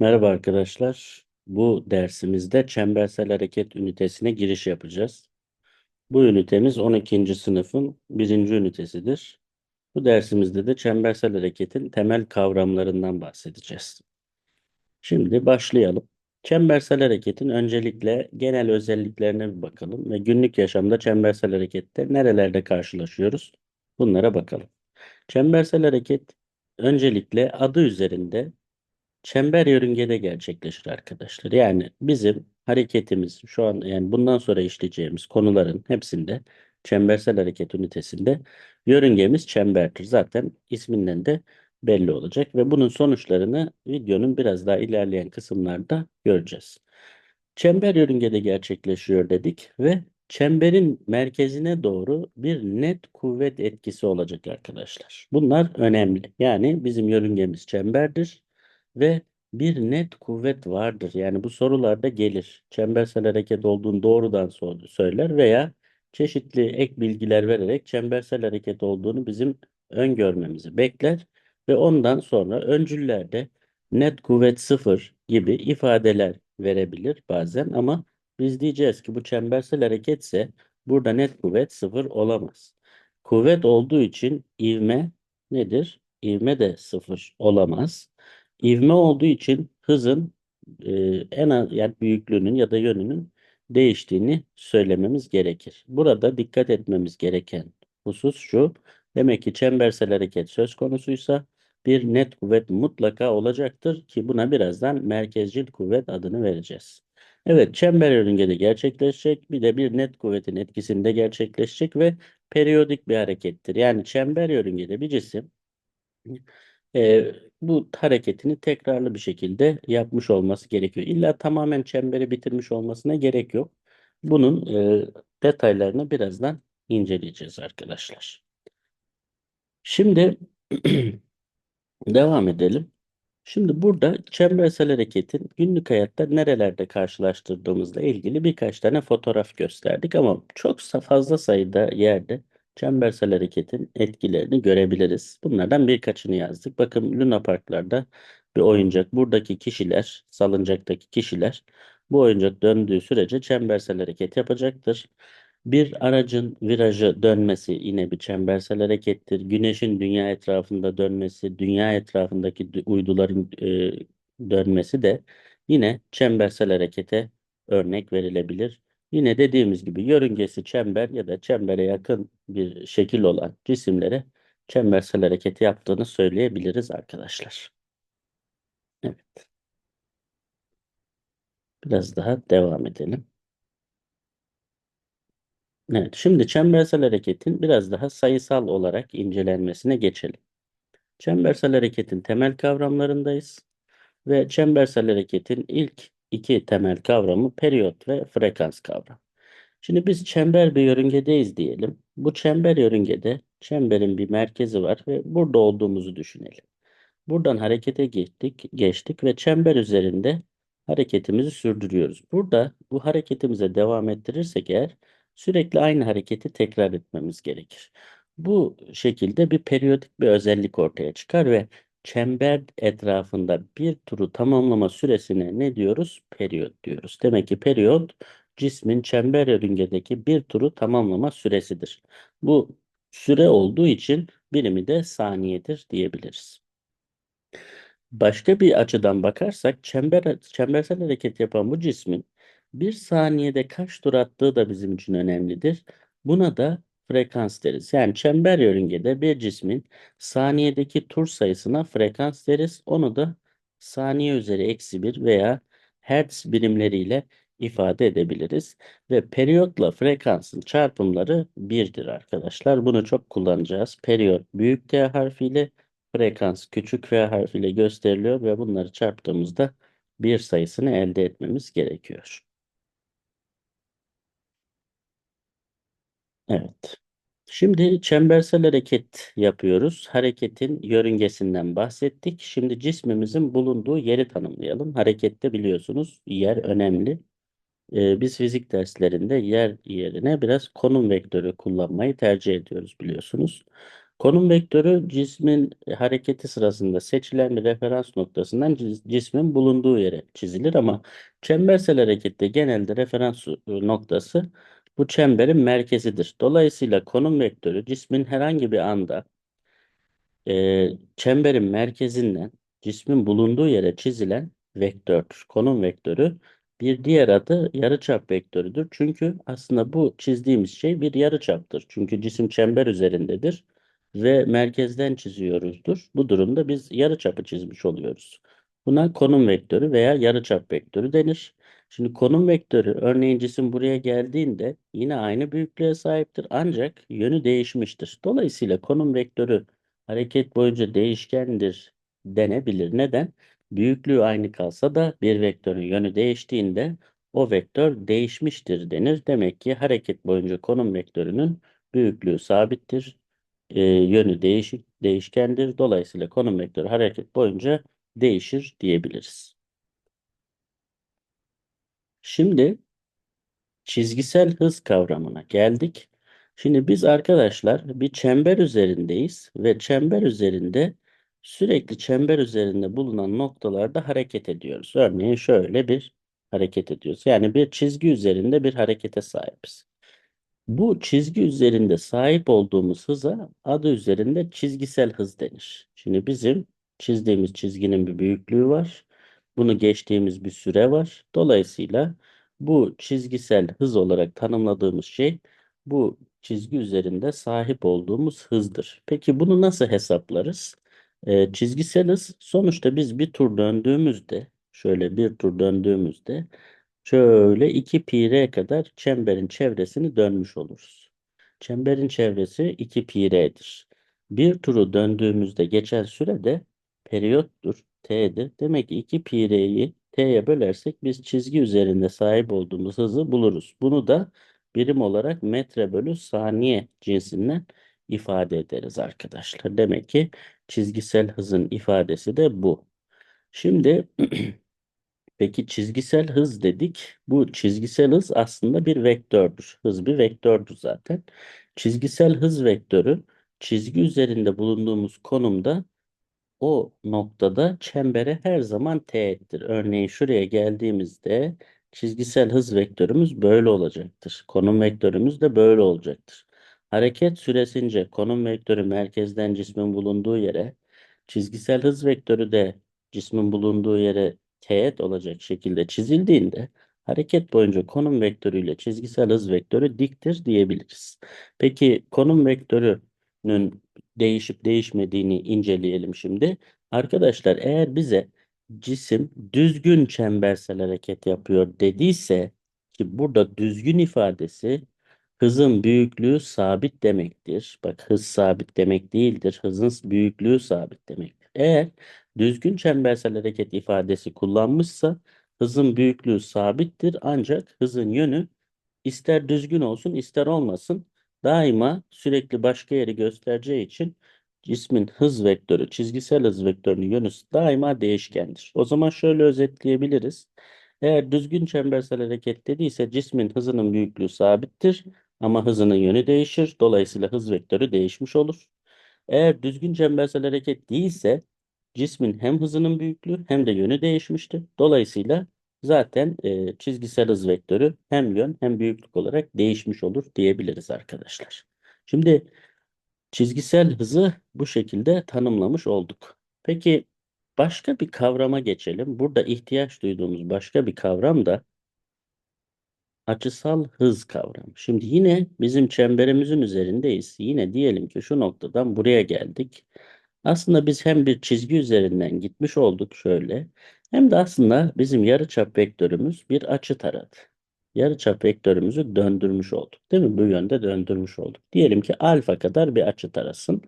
Merhaba arkadaşlar. Bu dersimizde çembersel hareket ünitesine giriş yapacağız. Bu ünitemiz 12. sınıfın birinci ünitesidir. Bu dersimizde de çembersel hareketin temel kavramlarından bahsedeceğiz. Şimdi başlayalım. Çembersel hareketin öncelikle genel özelliklerine bir bakalım ve günlük yaşamda çembersel harekette nerelerde karşılaşıyoruz? Bunlara bakalım. Çembersel hareket öncelikle adı üzerinde Çember yörüngede gerçekleşir arkadaşlar. Yani bizim hareketimiz şu an yani bundan sonra işleyeceğimiz konuların hepsinde çembersel hareket ünitesinde yörüngemiz çemberdir. Zaten isminden de belli olacak ve bunun sonuçlarını videonun biraz daha ilerleyen kısımlarda göreceğiz. Çember yörüngede gerçekleşiyor dedik ve çemberin merkezine doğru bir net kuvvet etkisi olacak arkadaşlar. Bunlar önemli. Yani bizim yörüngemiz çemberdir ve bir net kuvvet vardır. Yani bu sorularda gelir. Çembersel hareket olduğunu doğrudan söyler veya çeşitli ek bilgiler vererek çembersel hareket olduğunu bizim öngörmemizi bekler ve ondan sonra öncüllerde net kuvvet sıfır gibi ifadeler verebilir bazen ama biz diyeceğiz ki bu çembersel hareketse burada net kuvvet sıfır olamaz. Kuvvet olduğu için ivme nedir? İvme de sıfır olamaz. İvme olduğu için hızın e, en az yani büyüklüğünün ya da yönünün değiştiğini söylememiz gerekir. Burada dikkat etmemiz gereken husus şu. Demek ki çembersel hareket söz konusuysa bir net kuvvet mutlaka olacaktır ki buna birazdan merkezcil kuvvet adını vereceğiz. Evet çember yörüngede gerçekleşecek bir de bir net kuvvetin etkisinde gerçekleşecek ve periyodik bir harekettir. Yani çember yörüngede bir cisim e, bu hareketini tekrarlı bir şekilde yapmış olması gerekiyor. İlla tamamen çemberi bitirmiş olmasına gerek yok. Bunun e, detaylarını birazdan inceleyeceğiz arkadaşlar. Şimdi devam edelim. Şimdi burada çembersel hareketin günlük hayatta nerelerde karşılaştırdığımızla ilgili birkaç tane fotoğraf gösterdik ama çok fazla sayıda yerde çembersel hareketin etkilerini görebiliriz. Bunlardan birkaçını yazdık. Bakın Luna Parklarda bir oyuncak. Buradaki kişiler, salıncaktaki kişiler bu oyuncak döndüğü sürece çembersel hareket yapacaktır. Bir aracın virajı dönmesi yine bir çembersel harekettir. Güneşin dünya etrafında dönmesi, dünya etrafındaki uyduların e, dönmesi de yine çembersel harekete örnek verilebilir. Yine dediğimiz gibi yörüngesi çember ya da çembere yakın bir şekil olan cisimlere çembersel hareketi yaptığını söyleyebiliriz arkadaşlar. Evet. Biraz daha devam edelim. Evet, şimdi çembersel hareketin biraz daha sayısal olarak incelenmesine geçelim. Çembersel hareketin temel kavramlarındayız ve çembersel hareketin ilk iki temel kavramı periyot ve frekans kavramı. Şimdi biz çember bir yörüngedeyiz diyelim. Bu çember yörüngede çemberin bir merkezi var ve burada olduğumuzu düşünelim. Buradan harekete geçtik, geçtik ve çember üzerinde hareketimizi sürdürüyoruz. Burada bu hareketimize devam ettirirsek eğer sürekli aynı hareketi tekrar etmemiz gerekir. Bu şekilde bir periyodik bir özellik ortaya çıkar ve çember etrafında bir turu tamamlama süresine ne diyoruz? Periyot diyoruz. Demek ki periyot cismin çember yörüngedeki bir turu tamamlama süresidir. Bu süre olduğu için birimi de saniyedir diyebiliriz. Başka bir açıdan bakarsak çember, çembersel hareket yapan bu cismin bir saniyede kaç tur attığı da bizim için önemlidir. Buna da frekans deriz. Yani çember yörüngede bir cismin saniyedeki tur sayısına frekans deriz. Onu da saniye üzeri eksi bir veya hertz birimleriyle ifade edebiliriz. Ve periyotla frekansın çarpımları birdir arkadaşlar. Bunu çok kullanacağız. Periyot büyük T harfiyle frekans küçük f harfiyle gösteriliyor ve bunları çarptığımızda bir sayısını elde etmemiz gerekiyor. Evet. Şimdi çembersel hareket yapıyoruz. Hareketin yörüngesinden bahsettik. Şimdi cismimizin bulunduğu yeri tanımlayalım. Harekette biliyorsunuz yer önemli. Ee, biz fizik derslerinde yer yerine biraz konum vektörü kullanmayı tercih ediyoruz biliyorsunuz. Konum vektörü cismin hareketi sırasında seçilen bir referans noktasından cis- cismin bulunduğu yere çizilir ama çembersel harekette genelde referans e, noktası bu çemberin merkezidir. Dolayısıyla konum vektörü cismin herhangi bir anda e, çemberin merkezinden cismin bulunduğu yere çizilen vektördür. Konum vektörü bir diğer adı yarıçap vektörüdür. Çünkü aslında bu çizdiğimiz şey bir yarıçaptır. Çünkü cisim çember üzerindedir ve merkezden çiziyoruzdur. Bu durumda biz yarıçapı çizmiş oluyoruz. Buna konum vektörü veya yarıçap vektörü denir. Şimdi konum vektörü örneğin cisim buraya geldiğinde yine aynı büyüklüğe sahiptir ancak yönü değişmiştir. Dolayısıyla konum vektörü hareket boyunca değişkendir denebilir. Neden? Büyüklüğü aynı kalsa da bir vektörün yönü değiştiğinde o vektör değişmiştir denir. Demek ki hareket boyunca konum vektörünün büyüklüğü sabittir. e, yönü değişik değişkendir. Dolayısıyla konum vektörü hareket boyunca değişir diyebiliriz. Şimdi çizgisel hız kavramına geldik. Şimdi biz arkadaşlar bir çember üzerindeyiz ve çember üzerinde sürekli çember üzerinde bulunan noktalarda hareket ediyoruz. Örneğin şöyle bir hareket ediyoruz. Yani bir çizgi üzerinde bir harekete sahibiz. Bu çizgi üzerinde sahip olduğumuz hıza adı üzerinde çizgisel hız denir. Şimdi bizim çizdiğimiz çizginin bir büyüklüğü var. Bunu geçtiğimiz bir süre var. Dolayısıyla bu çizgisel hız olarak tanımladığımız şey bu çizgi üzerinde sahip olduğumuz hızdır. Peki bunu nasıl hesaplarız? Ee, çizgisel hız sonuçta biz bir tur döndüğümüzde şöyle bir tur döndüğümüzde Şöyle 2 pi kadar çemberin çevresini dönmüş oluruz. Çemberin çevresi 2 pi. Bir turu döndüğümüzde geçen süre de periyottur, t'dir. Demek ki 2 pi r'yi t'ye bölersek biz çizgi üzerinde sahip olduğumuz hızı buluruz. Bunu da birim olarak metre bölü saniye cinsinden ifade ederiz arkadaşlar. Demek ki çizgisel hızın ifadesi de bu. Şimdi Peki çizgisel hız dedik. Bu çizgisel hız aslında bir vektördür. Hız bir vektördür zaten. Çizgisel hız vektörü çizgi üzerinde bulunduğumuz konumda o noktada çembere her zaman teğettir. Örneğin şuraya geldiğimizde çizgisel hız vektörümüz böyle olacaktır. Konum vektörümüz de böyle olacaktır. Hareket süresince konum vektörü merkezden cismin bulunduğu yere, çizgisel hız vektörü de cismin bulunduğu yere teğet olacak şekilde çizildiğinde hareket boyunca konum vektörüyle çizgisel hız vektörü diktir diyebiliriz. Peki konum vektörünün değişip değişmediğini inceleyelim şimdi. Arkadaşlar eğer bize cisim düzgün çembersel hareket yapıyor dediyse ki burada düzgün ifadesi hızın büyüklüğü sabit demektir. Bak hız sabit demek değildir. Hızın büyüklüğü sabit demektir. Eğer düzgün çembersel hareket ifadesi kullanmışsa hızın büyüklüğü sabittir ancak hızın yönü ister düzgün olsun ister olmasın daima sürekli başka yeri göstereceği için cismin hız vektörü, çizgisel hız vektörünün yönü daima değişkendir. O zaman şöyle özetleyebiliriz. Eğer düzgün çembersel hareket dediyse cismin hızının büyüklüğü sabittir ama hızının yönü değişir. Dolayısıyla hız vektörü değişmiş olur. Eğer düzgün çembersel hareket değilse cismin hem hızının büyüklüğü hem de yönü değişmiştir. Dolayısıyla zaten e, çizgisel hız vektörü hem yön hem büyüklük olarak değişmiş olur diyebiliriz arkadaşlar. Şimdi çizgisel hızı bu şekilde tanımlamış olduk. Peki başka bir kavrama geçelim. Burada ihtiyaç duyduğumuz başka bir kavram da açısal hız kavramı. Şimdi yine bizim çemberimizin üzerindeyiz. Yine diyelim ki şu noktadan buraya geldik. Aslında biz hem bir çizgi üzerinden gitmiş olduk şöyle. Hem de aslında bizim yarıçap vektörümüz bir açı taradı. Yarıçap vektörümüzü döndürmüş olduk. Değil mi? Bu yönde döndürmüş olduk. Diyelim ki alfa kadar bir açı tarasın.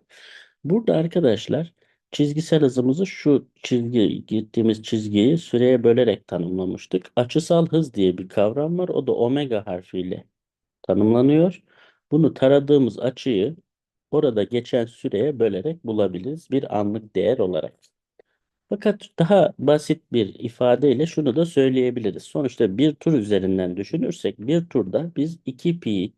Burada arkadaşlar çizgisel hızımızı şu çizgi gittiğimiz çizgiyi süreye bölerek tanımlamıştık. Açısal hız diye bir kavram var. O da omega harfiyle tanımlanıyor. Bunu taradığımız açıyı orada geçen süreye bölerek bulabiliriz bir anlık değer olarak. Fakat daha basit bir ifadeyle şunu da söyleyebiliriz. Sonuçta bir tur üzerinden düşünürsek bir turda biz 2 pi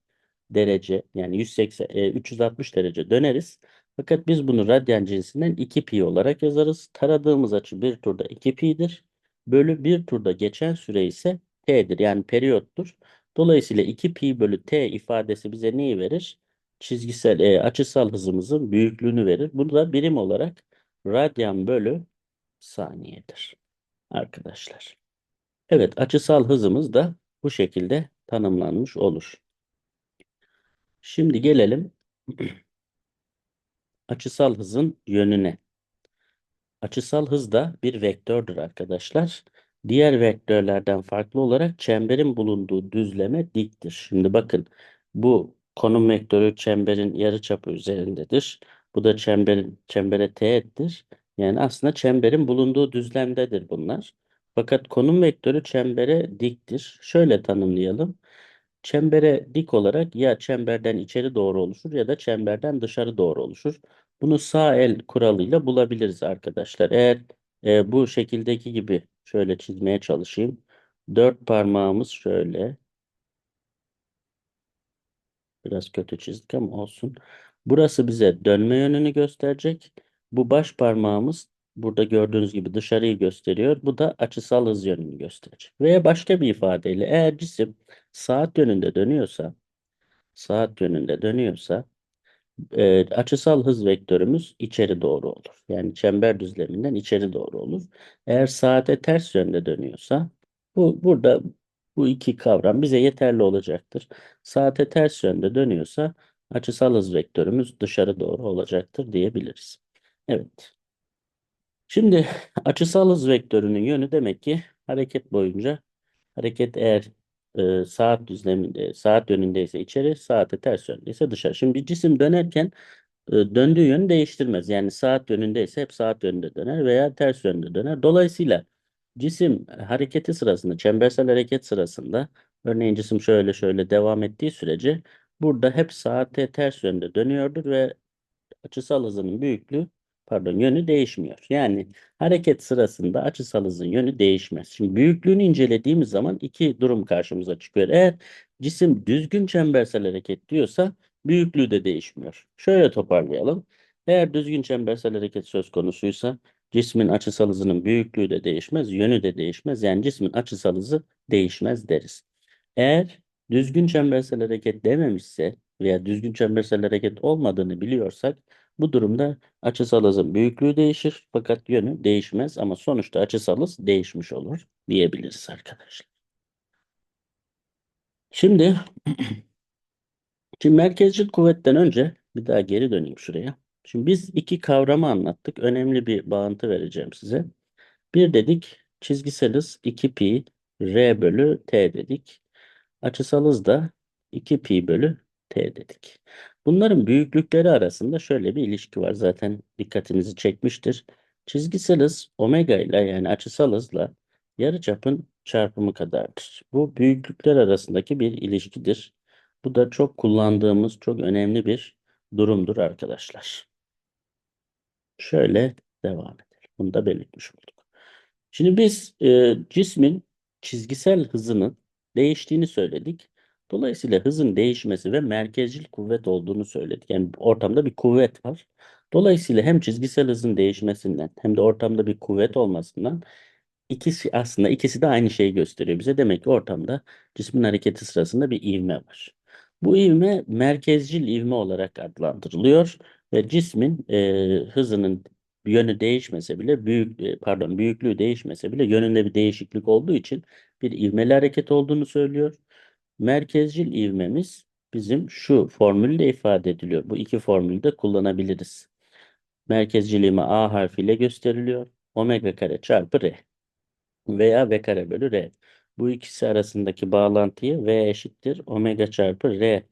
derece yani 180 e, 360 derece döneriz. Fakat biz bunu radyan cinsinden 2 pi olarak yazarız. Taradığımız açı bir turda 2 pi'dir. Bölü bir turda geçen süre ise t'dir. Yani periyottur. Dolayısıyla 2 pi bölü t ifadesi bize neyi verir? Çizgisel, e, açısal hızımızın büyüklüğünü verir. Bu da birim olarak radyan bölü saniyedir arkadaşlar. Evet açısal hızımız da bu şekilde tanımlanmış olur. Şimdi gelelim açısal hızın yönüne. Açısal hız da bir vektördür arkadaşlar. Diğer vektörlerden farklı olarak çemberin bulunduğu düzleme diktir. Şimdi bakın bu konum vektörü çemberin yarıçapı üzerindedir. Bu da çemberin çembere teğettir. Yani aslında çemberin bulunduğu düzlemdedir bunlar. Fakat konum vektörü çembere diktir. Şöyle tanımlayalım. Çembere dik olarak ya çemberden içeri doğru oluşur ya da çemberden dışarı doğru oluşur. Bunu sağ el kuralıyla bulabiliriz arkadaşlar. Eğer e, bu şekildeki gibi şöyle çizmeye çalışayım. Dört parmağımız şöyle. Biraz kötü çizdik ama olsun. Burası bize dönme yönünü gösterecek. Bu baş parmağımız burada gördüğünüz gibi dışarıyı gösteriyor. Bu da açısal hız yönünü gösterecek. Veya başka bir ifadeyle eğer cisim saat yönünde dönüyorsa saat yönünde dönüyorsa e, açısal hız vektörümüz içeri doğru olur. Yani çember düzleminden içeri doğru olur. Eğer saate ters yönde dönüyorsa bu burada bu iki kavram bize yeterli olacaktır. Saate ters yönde dönüyorsa açısal hız vektörümüz dışarı doğru olacaktır diyebiliriz. Evet. Şimdi açısal hız vektörünün yönü demek ki hareket boyunca hareket eğer e, saat düzleminde saat yönündeyse içeri, saate ters yöndeyse dışarı. Şimdi bir cisim dönerken e, döndüğü yönü değiştirmez. Yani saat yönündeyse hep saat yönünde döner veya ters yönde döner. Dolayısıyla cisim hareketi sırasında, çembersel hareket sırasında örneğin cisim şöyle şöyle devam ettiği sürece burada hep saate ters yönde dönüyordur ve açısal hızının büyüklüğü pardon yönü değişmiyor. Yani hareket sırasında açısal hızın yönü değişmez. Şimdi büyüklüğünü incelediğimiz zaman iki durum karşımıza çıkıyor. Eğer cisim düzgün çembersel hareket diyorsa büyüklüğü de değişmiyor. Şöyle toparlayalım. Eğer düzgün çembersel hareket söz konusuysa cismin açısal hızının büyüklüğü de değişmez, yönü de değişmez. Yani cismin açısal hızı değişmez deriz. Eğer düzgün çembersel hareket dememişse veya düzgün çembersel hareket olmadığını biliyorsak bu durumda açısal hızın büyüklüğü değişir fakat yönü değişmez ama sonuçta açısal hız değişmiş olur diyebiliriz arkadaşlar. Şimdi şimdi merkezcil kuvvetten önce bir daha geri döneyim şuraya. Şimdi biz iki kavramı anlattık. Önemli bir bağıntı vereceğim size. Bir dedik çizgisel hız 2 pi r bölü t dedik. Açısal hız da 2 pi bölü t dedik. Bunların büyüklükleri arasında şöyle bir ilişki var. Zaten dikkatinizi çekmiştir. Çizgisel hız omega ile yani açısal hızla yarıçapın çarpımı kadardır. Bu büyüklükler arasındaki bir ilişkidir. Bu da çok kullandığımız çok önemli bir durumdur arkadaşlar. Şöyle devam edelim. Bunu da belirtmiş olduk. Şimdi biz e, cismin çizgisel hızının değiştiğini söyledik. Dolayısıyla hızın değişmesi ve merkezcil kuvvet olduğunu söyledik. Yani ortamda bir kuvvet var. Dolayısıyla hem çizgisel hızın değişmesinden hem de ortamda bir kuvvet olmasından ikisi aslında ikisi de aynı şeyi gösteriyor bize. Demek ki ortamda cismin hareketi sırasında bir ivme var. Bu ivme merkezcil ivme olarak adlandırılıyor ve cismin e, hızının yönü değişmese bile büyük e, pardon büyüklüğü değişmese bile yönünde bir değişiklik olduğu için bir ivmeli hareket olduğunu söylüyor. Merkezcil ivmemiz bizim şu formülle ifade ediliyor. Bu iki formülü de kullanabiliriz. Merkezcil ivme A harfiyle gösteriliyor. Omega kare çarpı R veya V kare bölü R. Bu ikisi arasındaki bağlantıyı V eşittir omega çarpı R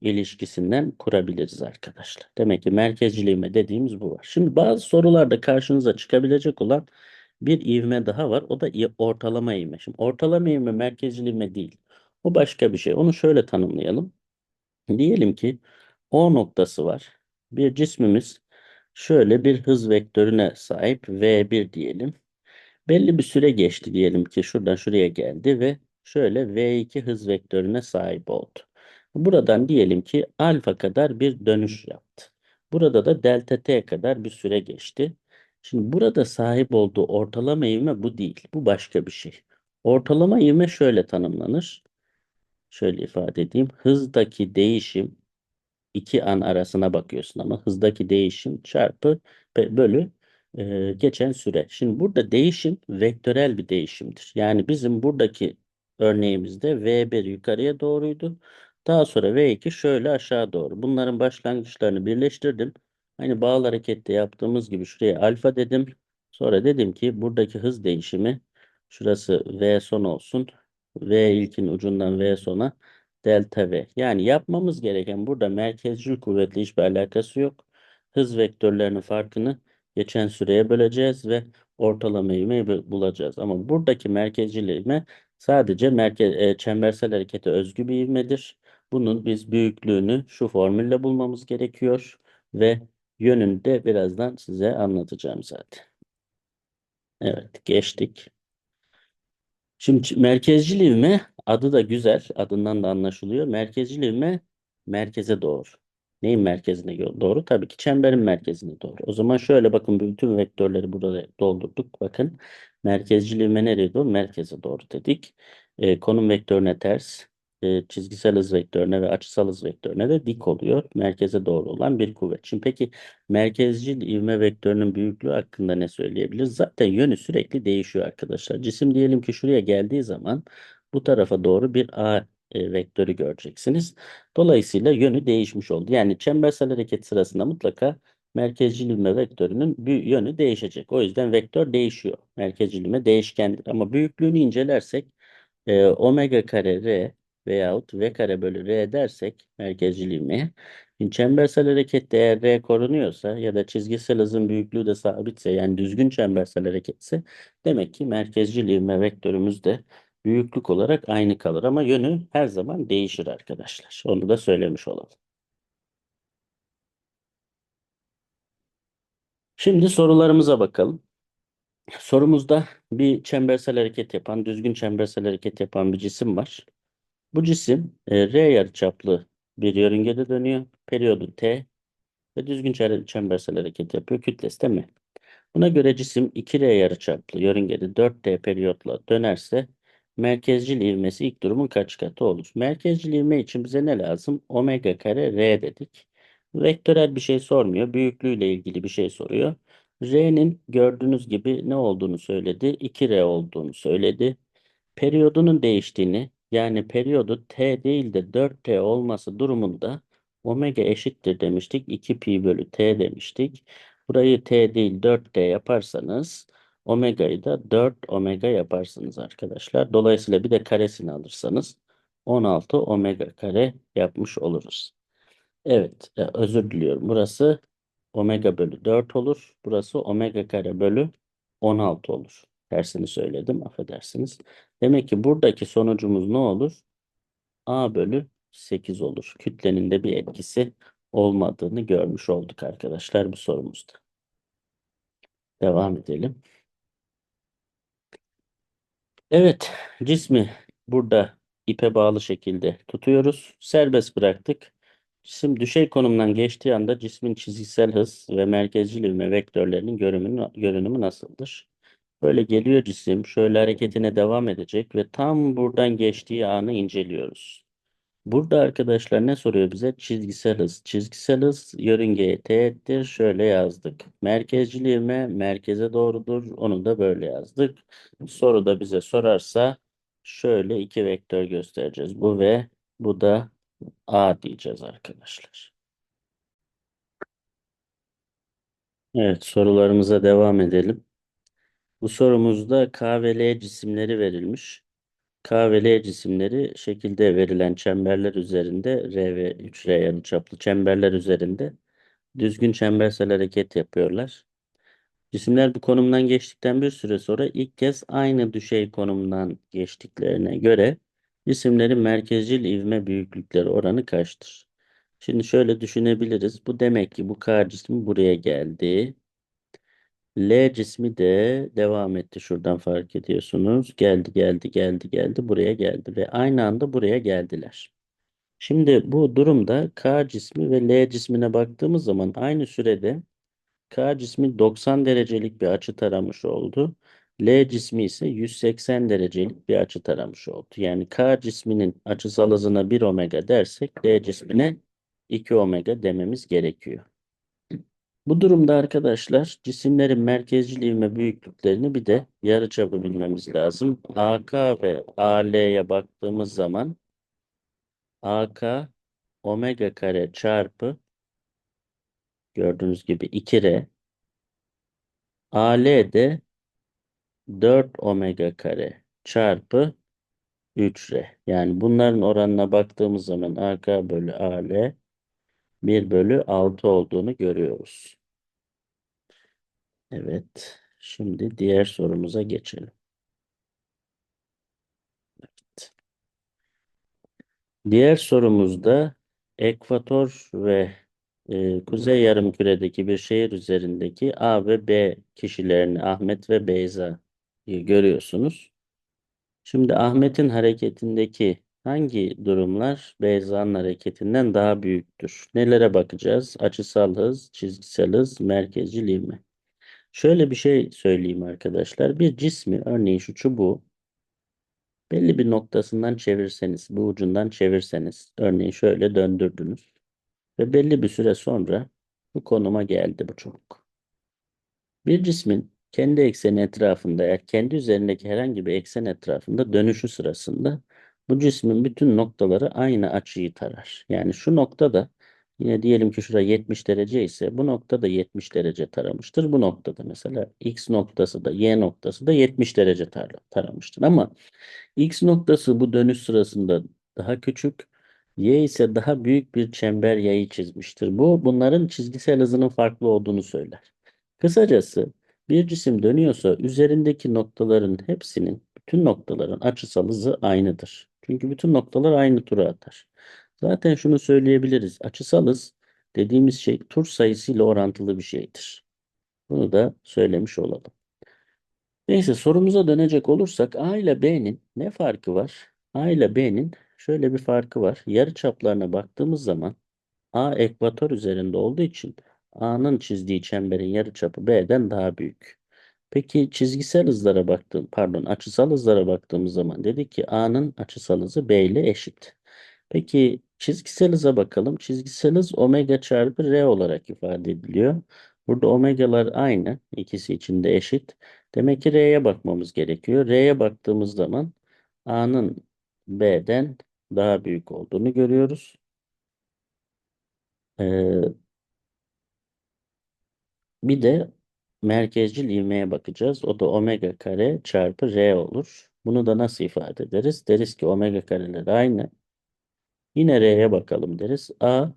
ilişkisinden kurabiliriz arkadaşlar. Demek ki merkezcil ivme dediğimiz bu var. Şimdi bazı sorularda karşınıza çıkabilecek olan bir ivme daha var. O da ortalama ivme. Şimdi ortalama ivme merkezcil ivme değil. O başka bir şey. Onu şöyle tanımlayalım. Diyelim ki O noktası var. Bir cismimiz şöyle bir hız vektörüne sahip V1 diyelim. Belli bir süre geçti diyelim ki şuradan şuraya geldi ve şöyle V2 hız vektörüne sahip oldu. Buradan diyelim ki alfa kadar bir dönüş yaptı. Burada da delta t kadar bir süre geçti. Şimdi burada sahip olduğu ortalama ivme bu değil. Bu başka bir şey. Ortalama ivme şöyle tanımlanır. Şöyle ifade edeyim. Hızdaki değişim iki an arasına bakıyorsun ama hızdaki değişim çarpı bölü e, geçen süre. Şimdi burada değişim vektörel bir değişimdir. Yani bizim buradaki örneğimizde V1 yukarıya doğruydu. Daha sonra V2 şöyle aşağı doğru. Bunların başlangıçlarını birleştirdim. Hani bağlı harekette yaptığımız gibi şuraya alfa dedim. Sonra dedim ki buradaki hız değişimi şurası V son olsun. V ilkin ucundan V sona delta V. Yani yapmamız gereken burada merkezcil kuvvetle hiçbir alakası yok. Hız vektörlerinin farkını geçen süreye böleceğiz ve ortalama ivmeyi bulacağız. Ama buradaki merkezcil ivme sadece merkez, e, çembersel harekete özgü bir ivmedir. Bunun biz büyüklüğünü şu formülle bulmamız gerekiyor ve yönünü de birazdan size anlatacağım zaten. Evet geçtik. Şimdi merkezcil ivme adı da güzel. Adından da anlaşılıyor. Merkezcil ivme merkeze doğru. Neyin merkezine doğru? Tabii ki çemberin merkezine doğru. O zaman şöyle bakın bütün vektörleri burada doldurduk. Bakın merkezcil ivme nereye doğru? Merkeze doğru dedik. E, konum vektörüne ters e, çizgisel hız vektörüne ve açısal hız vektörüne de dik oluyor. Merkeze doğru olan bir kuvvet. Şimdi peki merkezcil ivme vektörünün büyüklüğü hakkında ne söyleyebiliriz? Zaten yönü sürekli değişiyor arkadaşlar. Cisim diyelim ki şuraya geldiği zaman bu tarafa doğru bir A e, vektörü göreceksiniz. Dolayısıyla yönü değişmiş oldu. Yani çembersel hareket sırasında mutlaka merkezcil ivme vektörünün bir yönü değişecek. O yüzden vektör değişiyor. Merkezcil ivme değişkendir. Ama büyüklüğünü incelersek e, omega kare r veyahut v kare bölü r dersek merkezcil ivmeye. Şimdi çembersel harekette eğer r korunuyorsa ya da çizgisel hızın büyüklüğü de sabitse yani düzgün çembersel hareketse demek ki merkezcil ivme vektörümüz de büyüklük olarak aynı kalır ama yönü her zaman değişir arkadaşlar. Onu da söylemiş olalım. Şimdi sorularımıza bakalım. Sorumuzda bir çembersel hareket yapan, düzgün çembersel hareket yapan bir cisim var. Bu cisim e, R yarıçaplı bir yörüngede dönüyor. Periyodu T ve düzgün çembersel hareket yapıyor. Kütlesi de M. Buna göre cisim 2R yarıçaplı yörüngede 4T periyotla dönerse merkezcil ivmesi ilk durumun kaç katı olur? Merkezcil ivme için bize ne lazım? Omega kare R dedik. Vektörel bir şey sormuyor. Büyüklüğüyle ilgili bir şey soruyor. R'nin gördüğünüz gibi ne olduğunu söyledi? 2R olduğunu söyledi. Periyodunun değiştiğini yani periyodu t değil de 4t olması durumunda omega eşittir demiştik. 2 pi bölü t demiştik. Burayı t değil 4t yaparsanız omega'yı da 4 omega yaparsınız arkadaşlar. Dolayısıyla bir de karesini alırsanız 16 omega kare yapmış oluruz. Evet e, özür diliyorum. Burası omega bölü 4 olur. Burası omega kare bölü 16 olur. Tersini söyledim affedersiniz. Demek ki buradaki sonucumuz ne olur? A bölü 8 olur. Kütlenin de bir etkisi olmadığını görmüş olduk arkadaşlar bu sorumuzda. Devam edelim. Evet, cismi burada ipe bağlı şekilde tutuyoruz. Serbest bıraktık. Cisim düşey konumdan geçtiği anda cismin çizgisel hız ve merkezcil ivme vektörlerinin görünümü, görünümü nasıldır? Böyle geliyor cisim, şöyle hareketine devam edecek ve tam buradan geçtiği anı inceliyoruz. Burada arkadaşlar ne soruyor bize? Çizgisel hız. Çizgisel hız yörüngeye teğettir. Şöyle yazdık. Merkezcil ivme merkeze doğrudur. Onu da böyle yazdık. Soruda bize sorarsa şöyle iki vektör göstereceğiz. Bu ve bu da A diyeceğiz arkadaşlar. Evet sorularımıza devam edelim. Bu sorumuzda K ve L cisimleri verilmiş. K ve L cisimleri şekilde verilen çemberler üzerinde R ve 3R yarıçaplı çemberler üzerinde düzgün çembersel hareket yapıyorlar. Cisimler bu konumdan geçtikten bir süre sonra ilk kez aynı düşey konumdan geçtiklerine göre cisimlerin merkezcil ivme büyüklükleri oranı kaçtır? Şimdi şöyle düşünebiliriz. Bu demek ki bu K cismi buraya geldi. L cismi de devam etti. Şuradan fark ediyorsunuz. Geldi, geldi, geldi, geldi. Buraya geldi ve aynı anda buraya geldiler. Şimdi bu durumda K cismi ve L cismine baktığımız zaman aynı sürede K cismi 90 derecelik bir açı taramış oldu. L cismi ise 180 derecelik bir açı taramış oldu. Yani K cisminin açısal hızına 1 omega dersek L cismine 2 omega dememiz gerekiyor. Bu durumda arkadaşlar cisimlerin merkezcil ivme büyüklüklerini bir de yarıçapı bilmemiz lazım. AK ve AL'ye baktığımız zaman AK omega kare çarpı gördüğünüz gibi 2R AL de 4 omega kare çarpı 3R. Yani bunların oranına baktığımız zaman AK bölü AL 1 bölü 6 olduğunu görüyoruz. Evet. Şimdi diğer sorumuza geçelim. Evet. Diğer sorumuzda ekvator ve e, kuzey yarımküredeki bir şehir üzerindeki A ve B kişilerini Ahmet ve Beyza'yı görüyorsunuz. Şimdi Ahmet'in hareketindeki hangi durumlar Beyza'nın hareketinden daha büyüktür? Nelere bakacağız? Açısal hız, çizgisel hız, merkezcil ivme. Şöyle bir şey söyleyeyim arkadaşlar. Bir cismi, örneğin şu çubuğu belli bir noktasından çevirseniz, bu ucundan çevirseniz, örneğin şöyle döndürdünüz ve belli bir süre sonra bu konuma geldi bu çubuk. Bir cismin kendi ekseni etrafında eğer kendi üzerindeki herhangi bir eksen etrafında dönüşü sırasında bu cismin bütün noktaları aynı açıyı tarar. Yani şu noktada yine diyelim ki şurada 70 derece ise bu noktada 70 derece taramıştır. Bu noktada mesela x noktası da y noktası da 70 derece tar taramıştır. Ama x noktası bu dönüş sırasında daha küçük, y ise daha büyük bir çember yayı çizmiştir. Bu bunların çizgisel hızının farklı olduğunu söyler. Kısacası bir cisim dönüyorsa üzerindeki noktaların hepsinin, bütün noktaların açısal hızı aynıdır. Çünkü bütün noktalar aynı tura atar. Zaten şunu söyleyebiliriz. Açısal hız dediğimiz şey tur sayısıyla orantılı bir şeydir. Bunu da söylemiş olalım. Neyse sorumuza dönecek olursak A ile B'nin ne farkı var? A ile B'nin şöyle bir farkı var. Yarı çaplarına baktığımız zaman A ekvator üzerinde olduğu için A'nın çizdiği çemberin yarıçapı B'den daha büyük. Peki çizgisel hızlara baktığım, pardon açısal hızlara baktığımız zaman dedik ki A'nın açısal hızı B ile eşit. Peki çizgisel hıza bakalım. Çizgisel hız omega çarpı R olarak ifade ediliyor. Burada omegalar aynı. ikisi için de eşit. Demek ki R'ye bakmamız gerekiyor. R'ye baktığımız zaman A'nın B'den daha büyük olduğunu görüyoruz. Ee, bir de merkezcil ivmeye bakacağız. O da omega kare çarpı R olur. Bunu da nasıl ifade ederiz? Deriz ki omega kareler aynı. Yine R'ye bakalım deriz. A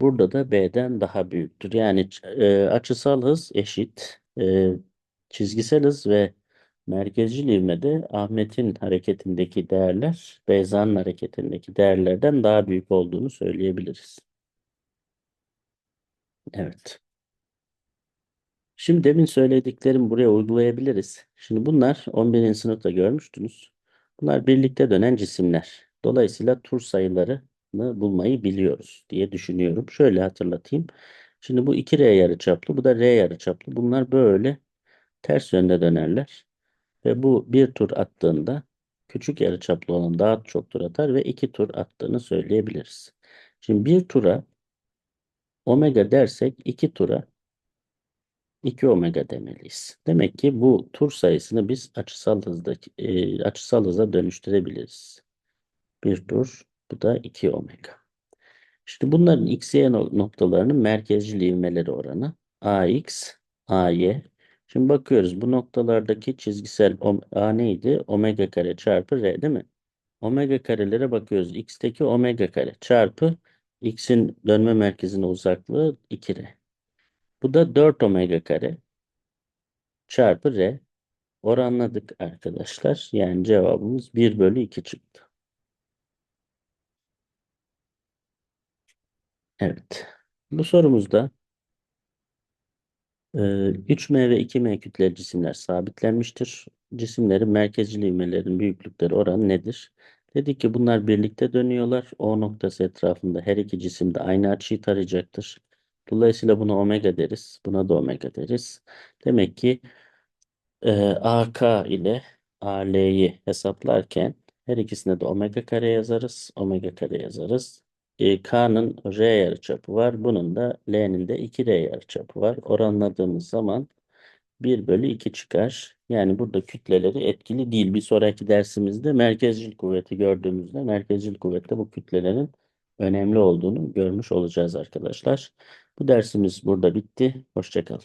burada da B'den daha büyüktür. Yani e, açısal hız eşit. E, çizgisel hız ve merkezcil ivmede Ahmet'in hareketindeki değerler Beyza'nın hareketindeki değerlerden daha büyük olduğunu söyleyebiliriz. Evet. Şimdi demin söylediklerimi buraya uygulayabiliriz. Şimdi bunlar 11. sınıfta görmüştünüz. Bunlar birlikte dönen cisimler. Dolayısıyla tur sayılarını bulmayı biliyoruz diye düşünüyorum. Şöyle hatırlatayım. Şimdi bu 2R yarıçaplı, bu da R yarıçaplı. Bunlar böyle ters yönde dönerler. Ve bu bir tur attığında küçük yarıçaplı olan daha çok tur atar ve iki tur attığını söyleyebiliriz. Şimdi bir tura omega dersek iki tura 2 omega demeliyiz. Demek ki bu tur sayısını biz açısal hızdaki e, açısal hıza dönüştürebiliriz. Bir tur, bu da 2 omega. İşte bunların x, y noktalarının merkezcil ivmeleri oranı ax, ay. Şimdi bakıyoruz bu noktalardaki çizgisel a neydi? Omega kare çarpı r değil mi? Omega karelere bakıyoruz. x'teki omega kare çarpı x'in dönme merkezine uzaklığı 2r. Bu da 4 omega kare çarpı R. Oranladık arkadaşlar. Yani cevabımız 1 bölü 2 çıktı. Evet. Bu sorumuzda 3M ve 2M kütleli cisimler sabitlenmiştir. Cisimlerin merkezcil ivmelerin büyüklükleri oranı nedir? Dedik ki bunlar birlikte dönüyorlar. O noktası etrafında her iki cisim de aynı açıyı tarayacaktır. Dolayısıyla buna omega deriz. Buna da omega deriz. Demek ki e, AK ile AL'yi hesaplarken her ikisine de omega kare yazarız. Omega kare yazarız. E, K'nın R yarıçapı var. Bunun da L'nin de 2R yarıçapı var. Oranladığımız zaman 1 bölü 2 çıkar. Yani burada kütleleri etkili değil. Bir sonraki dersimizde merkezcil kuvveti gördüğümüzde merkezcil kuvvette bu kütlelerin önemli olduğunu görmüş olacağız arkadaşlar. Bu dersimiz burada bitti. Hoşçakalın.